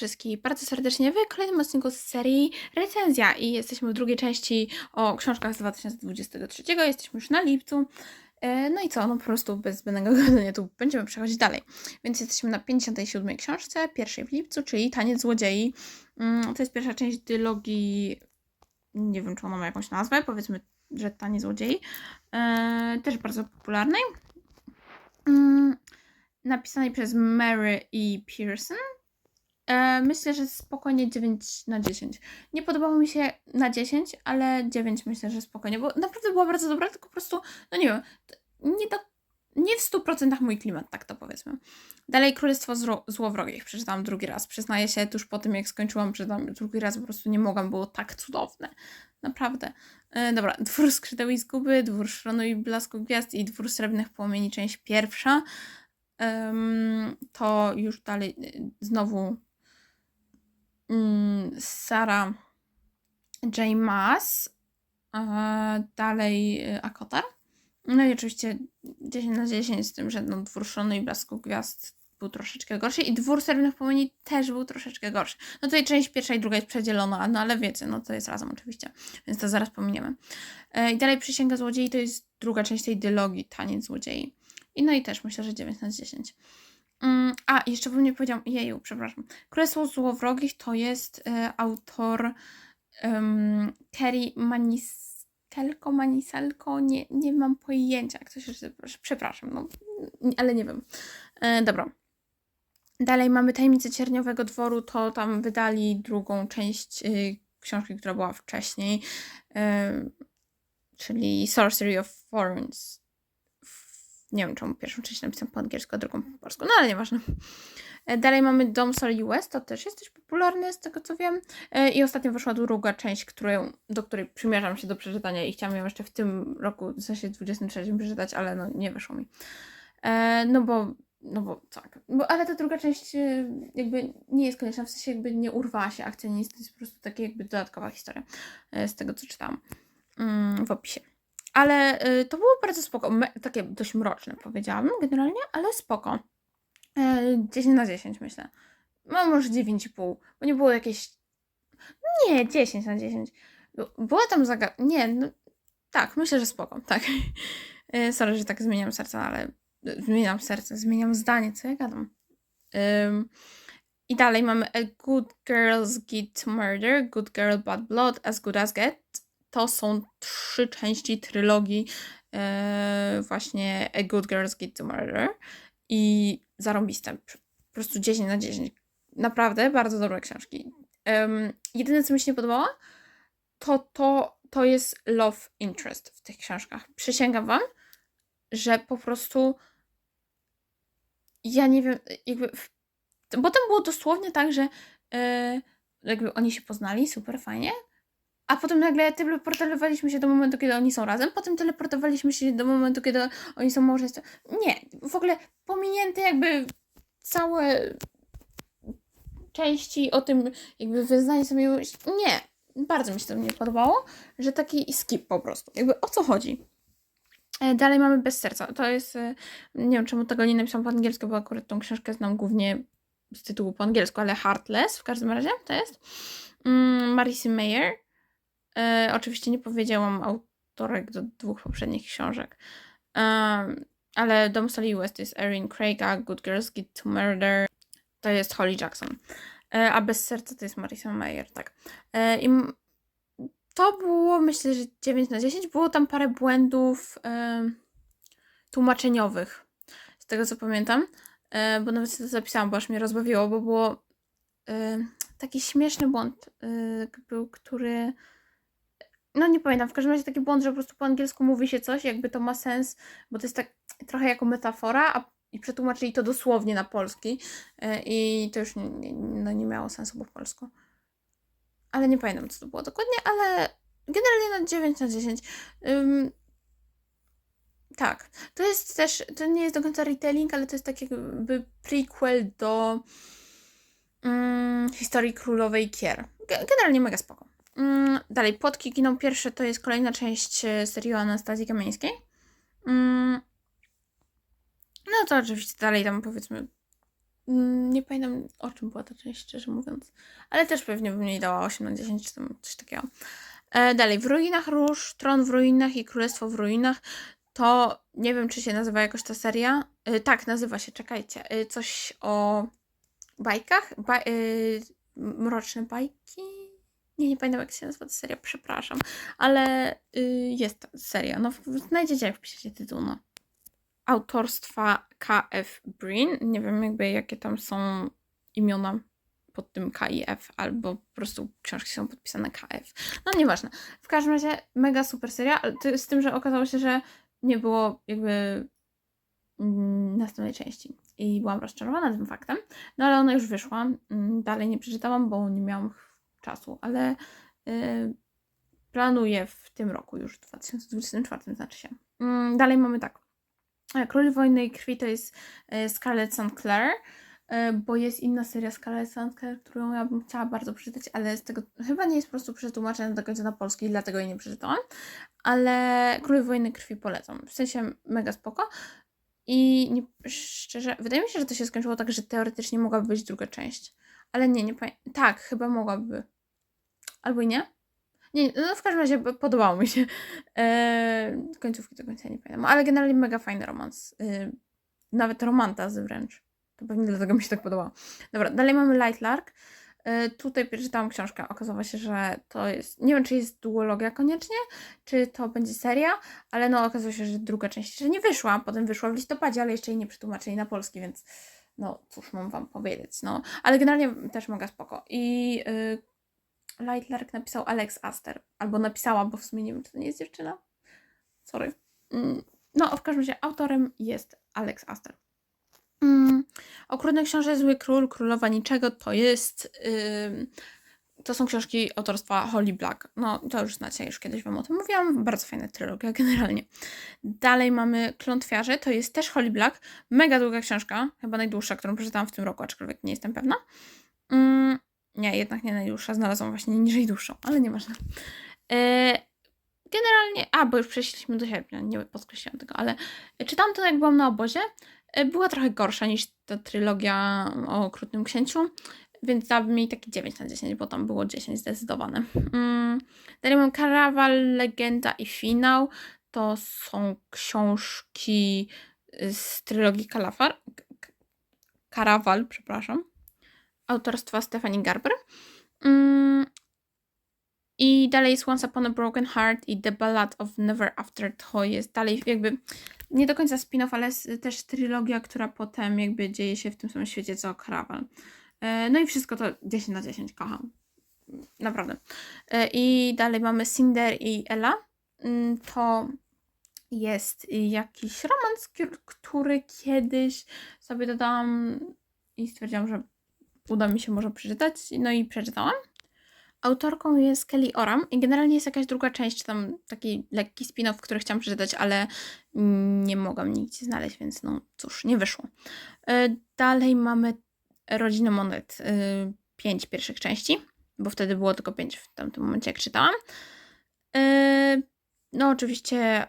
wszystkich bardzo serdecznie w kolejnym odcinku z serii recenzja i jesteśmy w drugiej części o książkach z 2023. Jesteśmy już na lipcu. E, No i co, no po prostu bez zbędnego gadania tu będziemy przechodzić dalej. Więc jesteśmy na 57 książce, pierwszej w lipcu, czyli Taniec Złodziei. Mm, To jest pierwsza część dylogii, nie wiem czy ona ma jakąś nazwę, powiedzmy, że Taniec Złodziei. E, Też bardzo popularnej. Mm, Napisanej przez Mary E. Pearson. E, myślę, że spokojnie 9 na 10. Nie podobało mi się na 10, ale 9 myślę, że spokojnie, bo naprawdę była bardzo dobra, tylko po prostu, no nie wiem, nie, do, nie w 100% mój klimat, tak to powiedzmy. Dalej Królestwo Zro- Złowrogich przeczytałam drugi raz. Przyznaję się, tuż po tym jak skończyłam, przeczytałam drugi raz, po prostu nie mogłam, było tak cudowne. Naprawdę. E, dobra, Dwór Skrzydeł i Zguby, Dwór Szronu i Blasku Gwiazd i Dwór Srebrnych Płomieni, część pierwsza. Em, to już dalej y, znowu Sara J. Maas, dalej y, Akotar. No i oczywiście 10 na 10 z tym, że no, Dwór i Blasku Gwiazd był troszeczkę gorszy i Dwór Srebrnych Płomieni też był troszeczkę gorszy. No tutaj część pierwsza i druga jest przedzielona, no ale wiecie, no to jest razem oczywiście, więc to zaraz pominiemy. E, I dalej Przysięga Złodziei to jest druga część tej dylogii, Taniec Złodziei. I no i też myślę, że 9 na 10. Mm, a, jeszcze bym nie powiedział, jeju, przepraszam. Królestwo Złowrogich to jest e, autor um, Kerry Maniskelko, Maniselko, nie, nie mam pojęcia, jak to się, przepraszam, no, ale nie wiem. E, dobra. Dalej mamy Tajemnicę Cierniowego Dworu, to tam wydali drugą część y, książki, która była wcześniej, y, czyli Sorcery of Thorns. Nie wiem, czemu pierwszą część napisałam po angielsku, a drugą po polsku, no ale nieważne. E, Dalej mamy Dom Soli West, to też jest dość popularny z tego co wiem. E, I ostatnio wyszła druga część, którą, do której przymierzam się do przeczytania i chciałam ją jeszcze w tym roku, w sensie 23 przeczytać, ale no nie wyszło mi. E, No bo, no bo tak. Bo, ale ta druga część jakby nie jest konieczna, w sensie jakby nie urwała się akcja, nie jest, to jest po prostu taka jakby dodatkowa historia z tego co czytałam mm, w opisie. Ale y, to było bardzo spoko. Takie dość mroczne powiedziałabym generalnie, ale spoko. E, 10 na 10 myślę. No może 9,5, bo nie było jakieś... Nie, 10 na 10. Bo- Była tam zagadka... Nie, no tak, myślę, że spoko, tak. E, Sorry, że tak zmieniam serce, ale... Zmieniam serce, zmieniam zdanie, co ja gadam. Ym, I dalej mamy A Good Girl's to Murder, Good Girl Bad Blood, As Good As Get. To są trzy części trylogii e, właśnie A Good Girl's Guide to Murder i zarąbiste. Po prostu 10 na 10. Naprawdę bardzo dobre książki. Em, jedyne, co mi się nie podobało, to, to to jest love interest w tych książkach. Przysięgam wam, że po prostu ja nie wiem, jakby. Bo tam było dosłownie tak, że e, jakby oni się poznali, super fajnie. A potem nagle teleportowaliśmy się do momentu, kiedy oni są razem, potem teleportowaliśmy się do momentu, kiedy oni są małżeństwem. Nie, w ogóle pominięte jakby całe części o tym, jakby wyznanie sobie. Nie, bardzo mi się to nie podobało, że taki skip po prostu. Jakby o co chodzi? E, Dalej mamy Bez Serca. To jest, e, nie wiem czemu tego nie napisałam po angielsku, bo akurat tą książkę znam głównie z tytułu po angielsku, ale Heartless w każdym razie to jest. Mm, Marissy Mayer. E, oczywiście nie powiedziałam autorek do dwóch poprzednich książek. Um, ale Dom Sally West jest Erin Craiga, Good Girls Guide to Murder. To jest Holly Jackson. E, a Bez Serca to jest Marissa Mayer, tak. E, I to było, myślę, że 9 na 10. Było tam parę błędów em, tłumaczeniowych, z tego co pamiętam. E, bo nawet sobie to zapisałam, bo aż mnie rozbawiło, bo było e, taki śmieszny błąd e, był, który... No nie pamiętam, w każdym razie taki błąd, że po prostu po angielsku mówi się coś, jakby to ma sens, bo to jest tak trochę jako metafora, a i przetłumaczyli to dosłownie na polski e, i to już nie, no nie miało sensu po polsku. Ale nie pamiętam, co to było dokładnie, ale generalnie na 9 na 10. Ym, tak, to jest też, to nie jest do końca retelling, ale to jest tak jakby prequel do mm, historii królowej Kier. Ge- Generalnie mega spoko. Mm, dalej, Płotki giną pierwsze to jest kolejna część e, serii Anastazji Kamieńskiej. Mm, no to oczywiście dalej tam powiedzmy Mm, Nie pamiętam o czym była ta część, szczerze mówiąc. Ale też pewnie bym jej dała 8 na 10 czy tam coś takiego. E, dalej, w ruinach róż, Tron w ruinach i Królestwo w ruinach. To nie wiem, czy się nazywa jakoś ta seria. E, tak, nazywa się, czekajcie. Coś o bajkach? Ba mroczne bajki? Nie, nie pamiętam jak się nazywa ta seria, przepraszam. Ale y, jest ta seria. No, znajdziecie jak wpiszecie tytuł, no. Autorstwa K.F. Breen. Nie wiem jakby jakie tam są imiona pod tym K i F, albo po prostu książki są podpisane KF. No nieważne. W każdym razie mega super seria, z tym, że okazało się, że nie było jakby mm, następnej części. I byłam rozczarowana tym faktem. No ale ona już wyszła. Mm, Dalej nie przeczytałam, bo nie miałam czasu, ale y, planuję w tym roku już, w 2024 znaczy się. Mm, Dalej mamy tak. E, Król Wojny i Krwi to jest e, Scarlett St. Clair, e, bo jest inna seria Scarlett St. Clair, którą ja bym chciała bardzo przeczytać, ale z tego chyba nie jest po prostu przetłumaczona do końca na polski, dlatego jej nie przeczytałam. Ale Król Wojny Krwi polecam. W sensie mega spoko. I nie, szczerze, wydaje mi się, że to się skończyło tak, że teoretycznie mogłaby być druga część. Ale nie, nie pamiętam. Tak, chyba mogłaby. Albo i nie? Nie, no w każdym razie podobało mi się. Eee, końcówki do końca nie pamiętam. Ale generalnie mega fajny romans. Eee, nawet romantazy wręcz. To pewnie dlatego mi się tak podobało. Dobra, dalej mamy Light Lark. Eee, tutaj przeczytałam książkę. Okazało się, że to jest. Nie wiem, czy jest duologia koniecznie, czy to będzie seria, ale no okazało się, że druga część jeszcze nie wyszła. Potem wyszła w listopadzie, ale jeszcze jej nie przetłumaczyli na polski, więc no cóż mam wam powiedzieć. No, ale generalnie też mega spoko. I yy, Light Lark napisał Alex Aster. Albo napisała, bo w sumie nie wiem, czy to nie jest dziewczyna. Sorry. Mm, No, w każdym razie autorem jest Alex Aster. Mm, Okrutne książę, Zły Król, Królowa Niczego to jest... ym, to są książki autorstwa Holly Black. No, to już znacie, już kiedyś Wam o tym mówiłam. Bardzo fajna trylogia generalnie. Dalej mamy Klątwiarze, to jest też Holly Black. Mega długa książka, chyba najdłuższa, którą przeczytałam w tym roku, aczkolwiek nie jestem pewna. Mm, nie, jednak nie najdłuższa, znalazłam właśnie niżej dłuższą, ale nieważne. E, generalnie, a bo już przeszliśmy do sierpnia, nie podkreśliłam tego, ale czytałam to jak byłam na obozie. E, Była trochę gorsza niż ta trylogia o Okrutnym Księciu, więc dałabym jej taki 9 na 10, bo tam było 10 zdecydowane. Mm. Dalej mam Karawal, Legenda i Finał. To są książki z trylogii Kalafar. Karawal, przepraszam. Autorstwa Stephanie Garber. Mm. I dalej jest Once Upon a Broken Heart i The Ballad of Never After. To jest dalej jakby nie do końca spin-off, ale też trylogia, która potem jakby dzieje się w tym samym świecie co Karawal. E, No i wszystko to 10 na 10 kocham. Naprawdę. E, I dalej mamy Cinder i Ella. Mm, To jest jakiś romans, który kiedyś sobie dodałam i stwierdziłam, że uda mi się może przeczytać. No i przeczytałam. Autorką jest Kelly Oram i generalnie jest jakaś druga część, tam taki lekki spin-off, który chciałam przeczytać, ale nie mogłam nigdzie znaleźć, więc no cóż, nie wyszło. E, Dalej mamy Rodzinę Monet, y, pięć pierwszych części, bo wtedy było tylko pięć w tamtym momencie, jak czytałam. Y, No oczywiście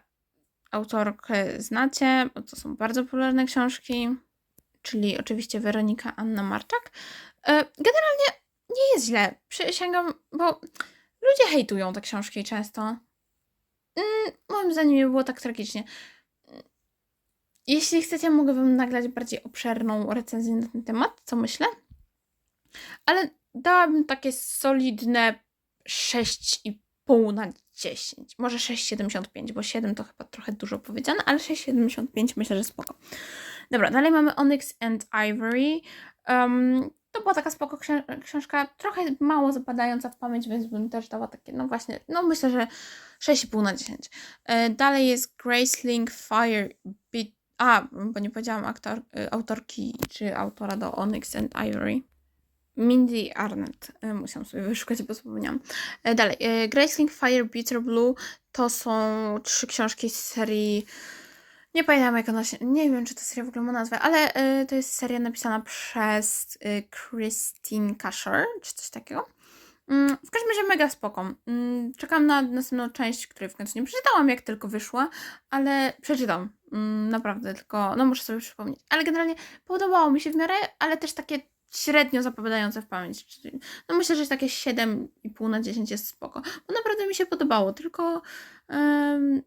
autorkę znacie, bo to są bardzo popularne książki, czyli oczywiście Weronika Anna Marczak. E, Generalnie nie jest źle, przysięgam, bo ludzie hejtują te książki często. Mm, Moim zdaniem nie było tak tragicznie. Jeśli chcecie, mogę Wam nagrać bardziej obszerną recenzję na ten temat, co myślę. Ale dałabym takie solidne 6,5 na 10. Może 6,75, bo 7 to chyba trochę dużo powiedziane, ale 6,75 myślę, że spoko. Dobra, dalej mamy Onyx and Ivory. Um, to była taka spoko księ- książka, trochę mało zapadająca w pamięć, więc bym też dała takie, no właśnie, no myślę, że 6,5 na 10. E, Dalej jest Graceling Fire Beat. A, bo nie powiedziałam aktor, y, autorki czy autora do Onyx and Ivory. Mindy Arnett. Y, Musiałam sobie wyszukać, bo zapomniałam. E, Dalej. y, Graceling Fire Bitter Blue to są trzy książki z serii. Nie pamiętam jak ona się. Nie wiem, czy ta seria w ogóle ma nazwę, ale y, to jest seria napisana przez y, Christine Kasher, czy coś takiego. Mm, W każdym razie mega spoko. Mm, Czekam na następną część, której w końcu nie przeczytałam, jak tylko wyszła, ale przeczytam. Mm, Naprawdę, tylko no muszę sobie przypomnieć. Ale generalnie podobało mi się w miarę, ale też takie średnio zapowiadające w pamięć. Czyli, no myślę, że takie 7,5 na 10 jest spoko. Bo naprawdę mi się podobało, tylko em,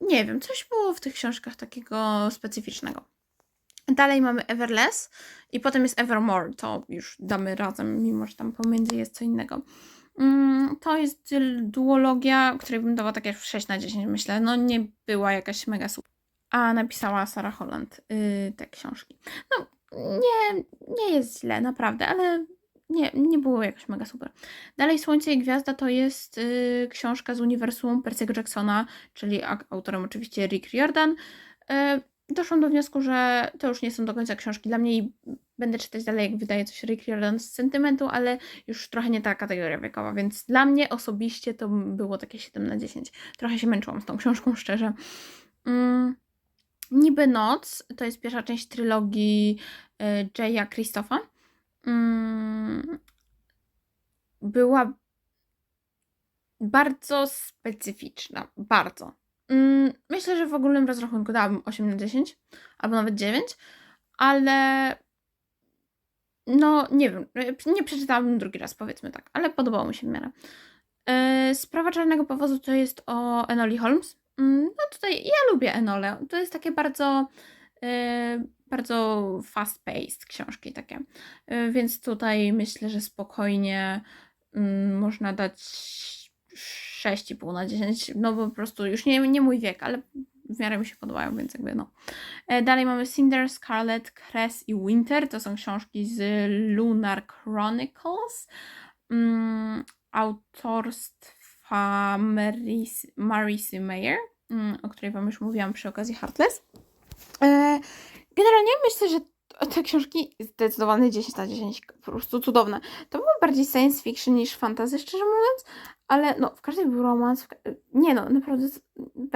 nie wiem, coś było w tych książkach takiego specyficznego. Dalej mamy Everless i potem jest Evermore. To już damy razem, mimo że tam pomiędzy jest co innego. Mm, To jest duologia, której bym dała tak jak 6 na 10, myślę. No nie była jakaś mega super. A napisała Sarah Holland yy, te książki. No nie, nie jest źle, naprawdę, ale nie, nie było jakoś mega super. Dalej Słońce i Gwiazda to jest yy, książka z uniwersum Percy'ego Jacksona, czyli autorem oczywiście Rick Riordan. Yy, doszłam do wniosku, że to już nie są do końca książki dla mnie i będę czytać dalej, jak wydaje coś Rick Riordan z sentymentu, ale już trochę nie ta kategoria wiekowa, więc dla mnie osobiście to było takie 7 na 10. Trochę się męczyłam z tą książką, szczerze. Mm, Niby Noc to jest pierwsza część trylogii y, Jaya Christopha. Mm, Była bardzo specyficzna, bardzo. Mm, Myślę, że w ogólnym rozrachunku dałabym 8 na 10, albo nawet 9, ale no nie wiem, nie przeczytałabym drugi raz, powiedzmy tak, ale podobało mi się w miarę. Yy, Sprawa Czarnego Powozu to jest o Enoli Holmes. Mm, No tutaj ja lubię Enolę. To jest takie bardzo, yy, bardzo fast-paced książki takie. Więc tutaj myślę, że spokojnie mm, można dać 6,5 na 10. No bo po prostu już nie, nie mój wiek, ale w miarę mi się podobają, więc jakby no. E, Dalej mamy Cinder, Scarlet, Cress i Winter. To są książki z Lunar Chronicles. Mm, autorstwa Marisy, Mayer, mm, o której Wam już mówiłam przy okazji Heartless. E, Generalnie myślę, że te książki zdecydowane 10 na 10, po prostu cudowne. To było bardziej science fiction niż fantasy, szczerze mówiąc, ale no, w każdej był romans. Nie no, naprawdę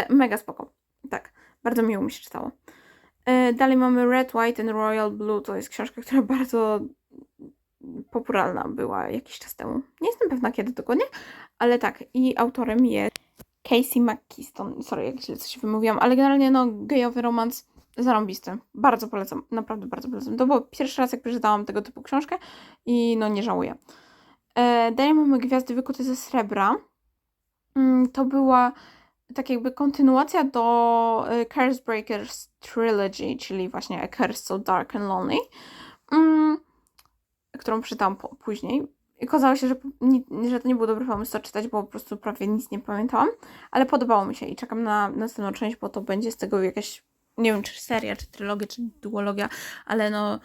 mega spoko. Tak, bardzo miło mi się czytało. E, Dalej mamy Red, White and Royal Blue. To jest książka, która bardzo popularna była jakiś czas temu. Nie jestem pewna kiedy dokładnie, ale tak. I autorem jest Casey McKeeston. Sorry, jak źle coś wymówiłam, ale generalnie no gejowy romans zarąbisty. Bardzo polecam, naprawdę bardzo polecam. To był pierwszy raz, jak przeczytałam tego typu książkę i no nie żałuję. E, dalej mamy Gwiazdy wykute ze srebra. Mm, To była tak jakby kontynuacja do e, Curse Breakers Trilogy, czyli właśnie A Curse So Dark and Lonely, mm, którą przeczytałam później. I okazało się, że, że to nie był dobry pomysł to czytać, bo po prostu prawie nic nie pamiętałam, ale podobało mi się i czekam na następną część, bo to będzie z tego jakaś, nie wiem, czy seria, czy trylogia, czy duologia, ale no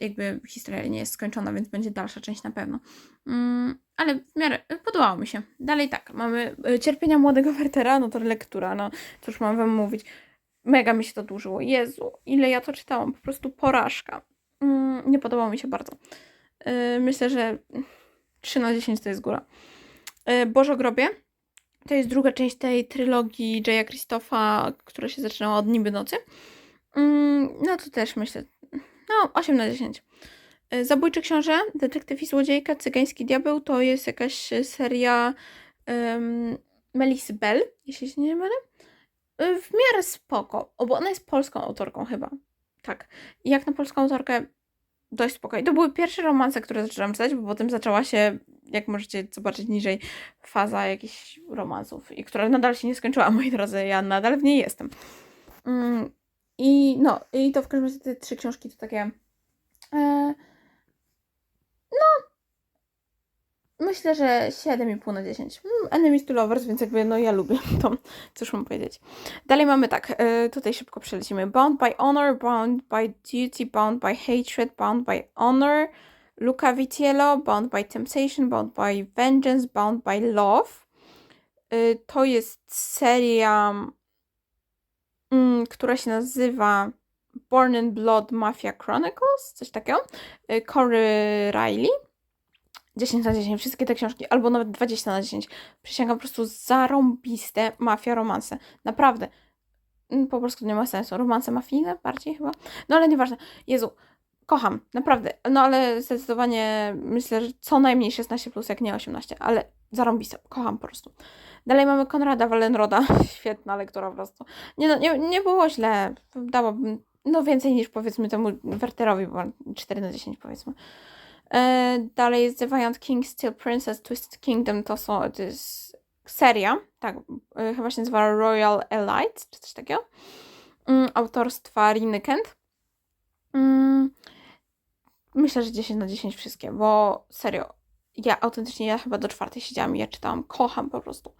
jakby historia nie jest skończona, więc będzie dalsza część na pewno. Mm, ale w miarę e, podobało mi się. Dalej tak, mamy e, Cierpienia Młodego Wertera, no to lektura, no cóż mam wam mówić. Mega mi się to dłużyło. Jezu, ile ja to czytałam, po prostu porażka. Mm, nie podobało mi się bardzo. E, myślę, że 3 na 10 to jest góra. E, Bożogrobie to jest druga część tej trylogii Jaya Christopha, która się zaczynała od Niby Nocy. Mm, no to też myślę, no 8 na 10. E, Zabójczy książę, detektyw i złodziejka, cygański diabeł to jest jakaś e, seria um, Melisy Bell, jeśli się nie mylę. E, W miarę spoko, bo ona jest polską autorką chyba. Tak. Jak na polską autorkę dość spokojnie. To były pierwsze romanse, które zaczęłam czytać, bo potem zaczęła się, jak możecie zobaczyć niżej, faza jakichś romansów, i która nadal się nie skończyła, moi drodzy. Ja nadal w niej jestem. Mm, I no, i to w każdym razie te trzy książki to takie. E, no. Myślę, że 7,5 na 10. Mm, Enemies to Lovers, więc jakby no ja lubię to. Cóż mam powiedzieć. Dalej mamy tak, e, tutaj szybko przelecimy. Bound by honor, bound by duty, bound by hatred, bound by honor. Luca Vitiello, bound by temptation, bound by vengeance, bound by love. E, To jest seria, która się nazywa Born in Blood Mafia Chronicles, coś takiego. E, Cory Riley. 10 na 10, wszystkie te książki, albo nawet 20 na 10. Przysięgam po prostu zarąbiste mafia romanse. Naprawdę. Mm, Po prostu nie ma sensu. Romanse mafijne bardziej chyba. No ale nieważne. Jezu, kocham, naprawdę. No ale zdecydowanie myślę, że co najmniej 16, plus, jak nie 18, ale zarąbiste, kocham po prostu. Dalej mamy Konrada Wallenroda, świetna lektura po prostu. Nie, no, nie, nie było źle, dałabym no więcej niż powiedzmy temu Werterowi, bo 4 na 10 powiedzmy. E, dalej jest The Valiant King, Still Princess, Twisted Kingdom, to są, to jest seria, tak, e, chyba się nazywa Royal Elite, czy coś takiego, mm, autorstwa Riny Kent. Mm, myślę, że 10 na 10 wszystkie, bo serio, ja autentycznie, ja chyba do czwartej siedziałam i ja czytałam, kocham po prostu.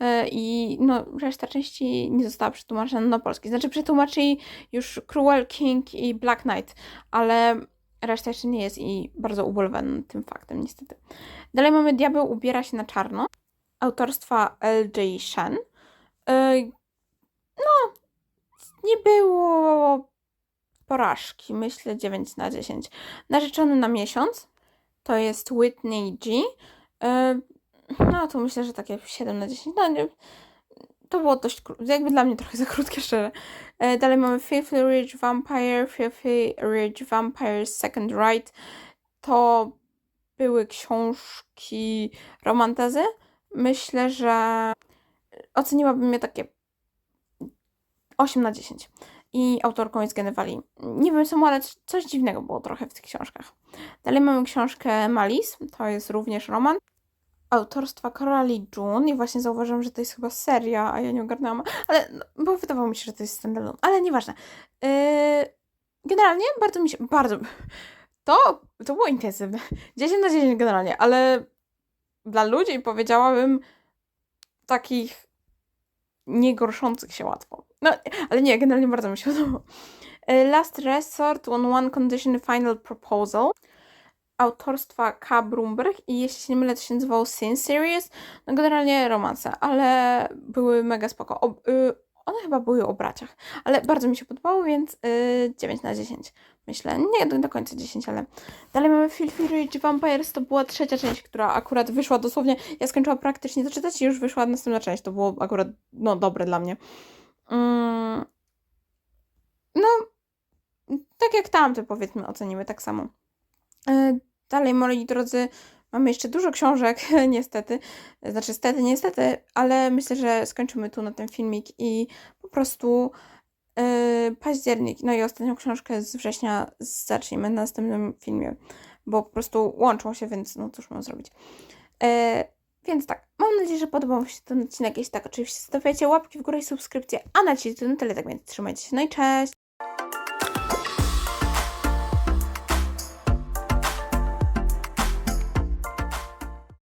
E, I no, reszta części nie została przetłumaczona na polski. Znaczy przetłumaczyli już Cruel King i Black Knight, ale reszta jeszcze nie jest i bardzo ubolewam tym faktem niestety. Dalej mamy Diabeł ubiera się na czarno, autorstwa L.J. Shen. E, No, nie było porażki, myślę 9 na 10. Narzeczony na miesiąc to jest Whitney G. E, No, to myślę, że takie 7 na 10. No, to było dość jakby dla mnie trochę za krótkie, szczerze. E, Dalej mamy Filthy Rich Vampire, Filthy Rich Vampire Second Right. To były książki romantezy. Myślę, że oceniłabym je takie 8 na 10. I autorką jest Genevali. Nie wiem czemu, ale coś dziwnego było trochę w tych książkach. Dalej mamy książkę Malice, to jest również roman. Autorstwa Coralie June i właśnie zauważyłam, że to jest chyba seria, a ja nie ogarnęłam, ale, no, bo wydawało mi się, że to jest standalone, ale nieważne. Yy, generalnie bardzo mi się, bardzo, to, to było intensywne. 10 na 10 generalnie, ale dla ludzi powiedziałabym takich nie gorszących się łatwo. No, ale nie, generalnie bardzo mi się podobało. E, Last Resort on One Condition Final Proposal autorstwa K. Brumberg i jeśli się nie mylę, to się nazywało Sin Series. No generalnie romanse, ale były mega spoko. O, y, one chyba były o braciach, ale bardzo mi się podobało, więc y, 9 na 10 myślę. Nie do, końca 10, ale dalej mamy Filthy Rich Vampires, to była trzecia część, która akurat wyszła dosłownie, ja skończyłam praktycznie to czytać i już wyszła następna część, to było akurat, no, dobre dla mnie. Mm, no, tak jak tamte powiedzmy ocenimy tak samo. E, Dalej, moi drodzy, mamy jeszcze dużo książek, niestety. Znaczy, stety, niestety, ale myślę, że skończymy tu na ten filmik i po prostu yy, październik, no i ostatnią książkę z września zaczniemy na następnym filmie, bo po prostu łączą się, więc no cóż mam zrobić. E, więc tak, mam nadzieję, że podobał się ten odcinek. Jeśli tak, oczywiście zostawiajcie łapki w górę i subskrypcje, a na dzisiaj to na tyle, tak więc trzymajcie się, no i cześć!